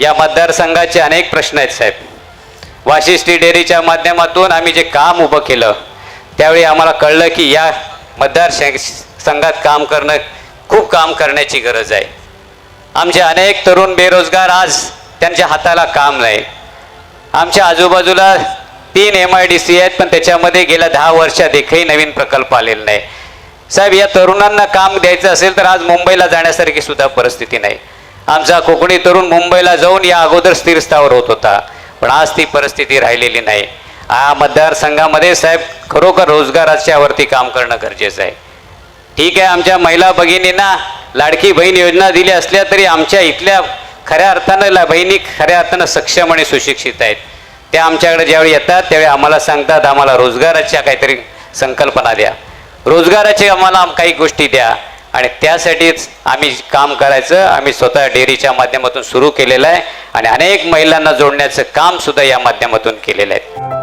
या मतदारसंघाचे अनेक प्रश्न आहेत साहेब. वाशिष्ठी डेअरीच्या माध्यमातून आम्ही जे काम उभं केलं त्यावेळी आम्हाला कळलं की या मतदार संघात काम करणं खूप काम करण्याची गरज आहे. आमचे अनेक तरुण बेरोजगार आज त्यांच्या हाताला काम नाही. आमच्या आजूबाजूला तीन एम आय डी सी आहेत पण त्याच्यामध्ये गेल्या दहा वर्षात एकही नवीन प्रकल्प आलेला नाही. साहेब या तरुणांना काम द्यायचं असेल तर आज मुंबईला जाण्यासारखी सुद्धा परिस्थिती नाही. आमचा कोकणी तरुण मुंबईला जाऊन या अगोदर स्थिरस्थावर होत होता. पण आज ती परिस्थिती राहिलेली नाही. हा मतदारसंघामध्ये साहेब खरोखर रोजगाराच्यावरती काम करणं गरजेचं आहे. ठीक आहे आमच्या महिला भगिनींना लाडकी बहीण योजना दिली असल्या तरी आमच्या इथल्या खऱ्या अर्थानं बहिणी खऱ्या अर्थानं सक्षम आणि सुशिक्षित आहेत. त्या आमच्याकडे ज्यावेळी येतात त्यावेळी आम्हाला सांगतात आम्हाला रोजगाराच्या काहीतरी संकल्पना द्या. रोजगाराची आम्हाला काही गोष्टी द्या. आणि त्यासाठीच आम्ही काम करायचं आम्ही स्वतः डेअरीच्या माध्यमातून सुरू केलेलं आहे आणि अनेक महिलांना जोडण्याचं काम सुद्धा या माध्यमातून केलेलं आहे.